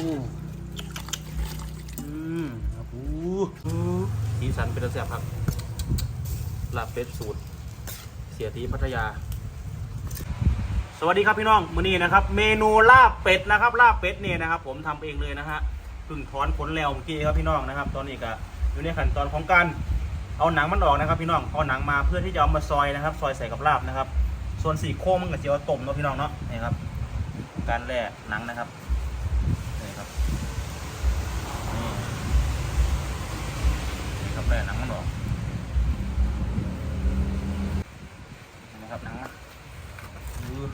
อืมครับอู้สีสันเป็นระเสียบครับลาบเป็ดสูตร เสียทีพัทยา สวัสดีครับพี่น้องมื้อนี้นะครับ เมนูลาบเป็ดนะครับ ลาบเป็ดเนี่ยนะครับ ผมทำเองเลยนะฮะเพิ่งถอนขนแล้วเมื่อกี้ครับพี่น้องนะครับ ตอนนี้ก็อยู่ในขั้นตอนของการเอาหนังมันออกนะครับ พี่น้องเอาหนังมาเพื่อที่จะเอามาซอยนะครับ ซอยใส่กับลาบนะครับ ส่วนสี่โค้งมันก็จะเอาต้มเนาะพี่น้องเนาะนี่ครับ การแล่หนังนะครับนี่ครับนี่ นี่ครับแล่หนังมันออกนี่นะครับหนังมันอือ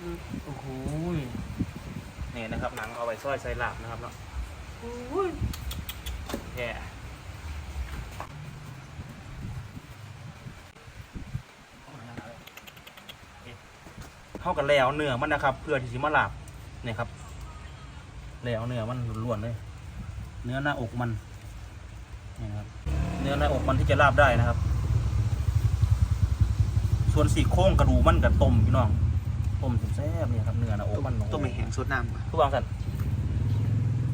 อืมโอ้โหนี่นะครับหนังเอาไว้ซอยใส่ลาบนะครับเนาะโอ้ยแย่เข้ากันแล้วเนื้อมันนะครับ เพื่อที่จะมาลาบเนี่ยครับ แล้วเนื้อมันล้วนๆเลย เนื้อหน้าอกมันนี่นะครับ เนื้อหน้าอกมันที่จะลาบได้นะครับ ส่วนสี่โครงกระดูกมันกับต้มพี่น้องต้มแซ่บๆเนี่ยครับเนื้อหน้าอกมันต้มไม่แห้งสดน้ำปะทุกวางสัน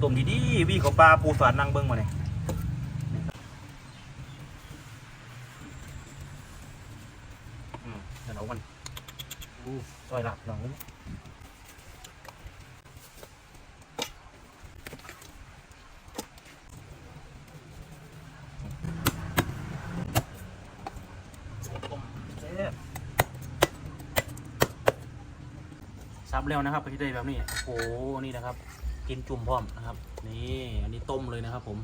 ต้มดีๆวี่เขาปลาปูสาดนางเบิ้งมาเนี่ยอืมเนื้อหน้าอกมันอู้ซอยหลับหน่อย ซั บแล้วนะครับไปที่ได้แบบนี้โอ้โหนี่นะครับ กินจุ่มพร้อมนะครับ นี่อันนี้ต้มเลยนะครับ ผม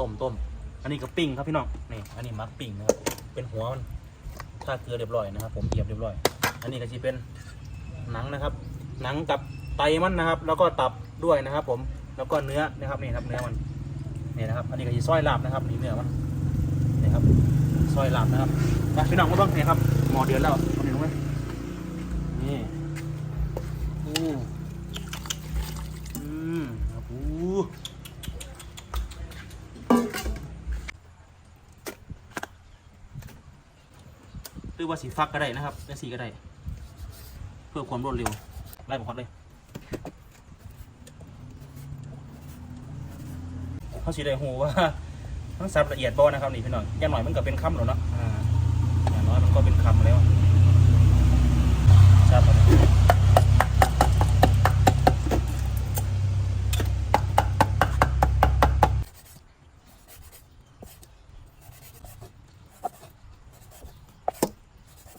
ต้มต้มอันนี้ก็ปิ้งครับพี่น้องนี่อันนี้มักปิ้งนะครับเป็นหัวมันถ้าเกลือเรียบร้อยนะครับ ผมเหยียบเรียบร้อย อันนี้ก็จะเป็นหนังนะครับ หนังกับไตมันนะครับ แล้วก็ตับด้วยนะครับ ผมแล้วก็เนื้อนะครับนี่ครับเนื้อมันนี่นะครับ อันนี้ก็จะซอยลาบนะครับนี่เนื้อมันนี่ครับซอยลาบนะครับไปพี่น้องมาบ้างนี่ครับหมอเดือดแล้วเอาหนึ่งลงไหมนี่ อืมอืมครับอู้ห รือว่าสีฟักก็ได้นะครับเป็นสีก็ได้ เพื่อความรวดเร็วไล่ผมก่อนเลยเขาสีได้หูว่าทั้งซับละเอียดบ่นะครับนี่พี่น้องอย่างหน่อยมันก็เป็นคำหรอเนาะอ่าอย่างน้อยมันก็เป็นคำแล้วซับอะไร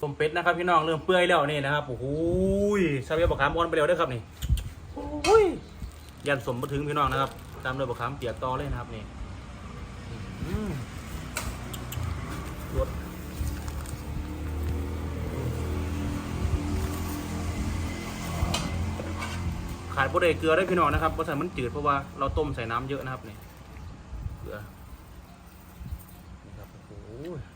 ต้มเป็ด นะครับพี่น้องเริ่มเปื่อยแล้วนี่นะครับโอ้โหซาเบียบะขามอ่อนไปแล้วด้วยครับนี่โอ้ยยันสมมาถึงพี่น้องนะครับ ตามด้วยบะขามเปียกตอเลยนะครับนี่รสขาดโปรเดเกลือได้พี่น้องนะครับเพราะใส่มันจืดเพราะว่าเราต้มใส่น้ำเยอะนะครับนี่เกลือนี่ครับโอ้โห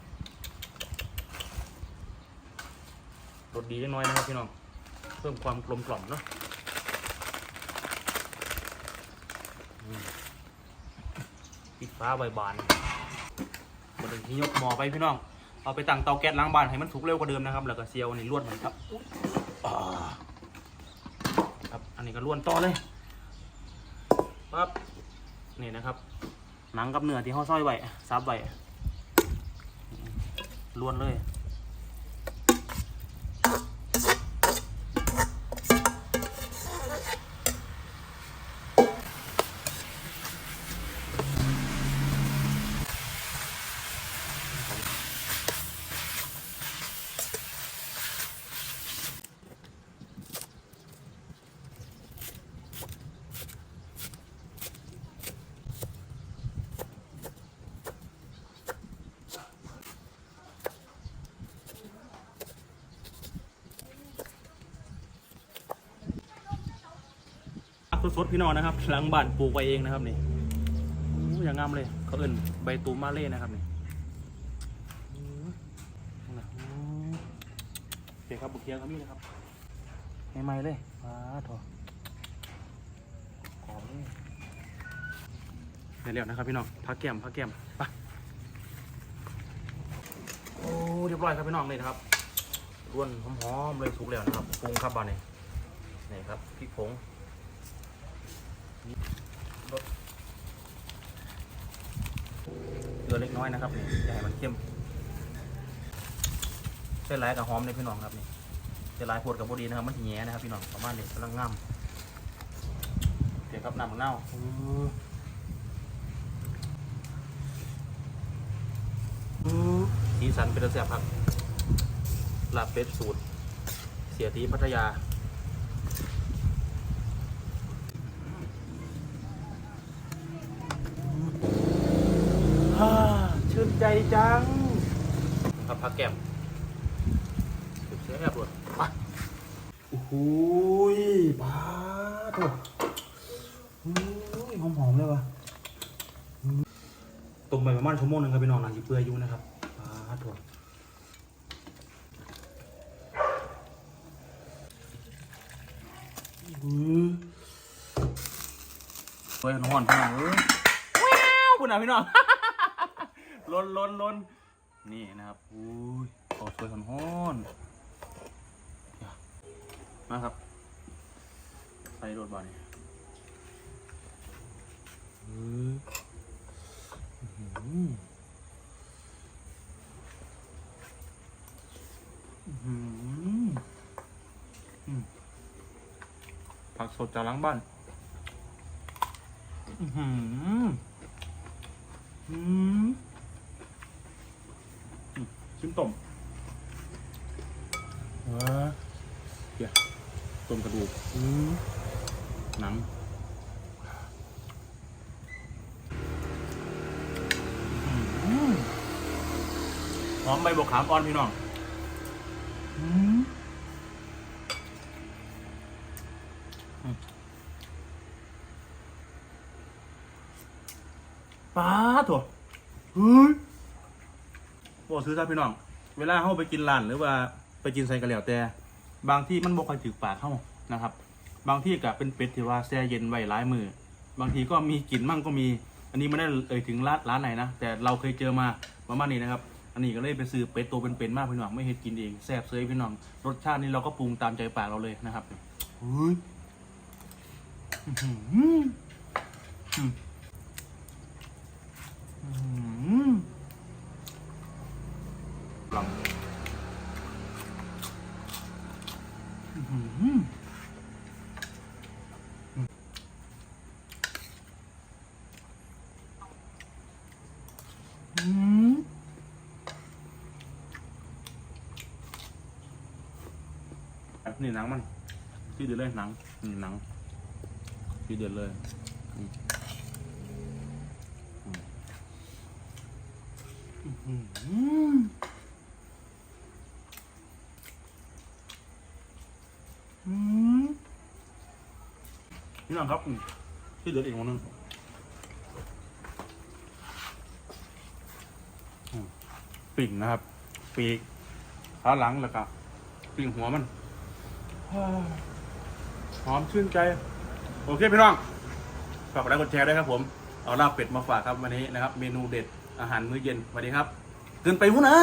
สดีเล็กน้อยนะครับพี่น้องเพิ่มความกลมกล่อมเนาะปิดฟ้าใบบานบนที่ยกหมอไปพี่น้อง เอาไปตั้งเตาแก๊สล้างบานให้มันสุกเร็วกว่าเดิมนะครับ แล้วก็เซียวนี่ล้วดมันครับครับ อันนี้ก็ล้วนต่อเลยปั๊บนี่นะครับ หนังกับเนื้อที่เขาซอยไว้ซับไว้ล้วนเลย สดๆพี่น้องนะครับ หลังบ้านปลูกไว้เองนะครับนี่อย่างงามเลย เขาเอื่นใบตูมาเล่นะครับนี่เดี๋ยวครับบุกเคียงเขามีนะครับใหม่ๆเลยฟ้าถอขอบเลยเดี๋ยวนะครับพี่น้องพักแก้มพักแก้มไปโอ้เรียบร้อยครับพี่น้องเลยนะครับร่วนหอมๆเลยสุกแล้วนะครับปรุงครับบานนี้นี่ครับพริกผง เกลือเล็กน้อยนะครับนี่อย่าให้มันเข้มเส้นไรกับหอมเลยพี่น้องครับนี่เส้นไรโพดกับบดีนะครับมันทีแง่นะครับพี่น้องประมาณนี้กำลังงามเดี๋ยวครับน้ำมะนาวอื้ออือสีสันเป็นระเสียบครับลาบเป็ดสูตร เสียทีพัทยา ใจจัง ครับพักแก้มเสียแอบเลยไปโอ้โหยป้าโถโอ้ยหอมๆเลยวะอืมต้มไปประมาณชั่วโมงหนึงครับพี่น้องนะจีเปื่อยอยู่นะครับป้าโถอือเฮ้ยน้องหอนพี่น้องเอ้ยว้าวคุณอะพี่น้อง ล้นล้นล้นนี่นะครับอุ้ยโอ้สวยหอนหอนมาครับ ใส่โดดบอลนี่อืออื้อหืออื้อหืออืมผักสดจากล้างบ้านหืออืมอืม ชิมต้มเออเดี๋ยวต้มกระดูกอืมหนังอื้อหือหอมใบบกขามอ่อนพี่น้องอืมป้าถั่วเฮ้ย บอกซื้อซะพี่น้อง เวลาเข้าไปกินร้านหรือว่าไปกินไซกระเหลี่ยวแต่ บางที่มันบ่ค่อยถือปากเข้านะครับ บางที่ก็เป็นเป็ดที่ว่าแช่เย็นไว้หลายมือบางทีก็มีกลิ่นมั่งก็มี อันนี้ไม่ได้เอ่ยถึงร้านร้านไหนนะ แต่เราเคยเจอมาประมาณนี้นะครับ อันนี้ก็เลยไปซื้อเป็ดตัวเป็นๆมากพี่น้องไม่เห็ดกินเองแซ่บเซยพี่น้อง รสชาตินี้เราก็ปรุงตามใจปากเราเลยนะครับเฮ้ยอื้อหืออืม อืมลองอื้อหืออืมอะ นี่หนังมันที่เดือดเลยหนังนี่หนังที่เดือดเลยนี่นะครับที่เหลือดอีกคนนึงปิ่งนะครับ ปีกขาหลังแล้วก็ปิ่งหัวมัน หอมชื่นใจ โอเคพี่น้อง ฝากกดไลค์กดแชร์ด้วยครับผม เอาลาบเป็ดมาฝากครับวันนี้นะครับ เมนูเด็ดอาหารมื้อเย็นสวัสดีครับเกินไปหุ้นนะ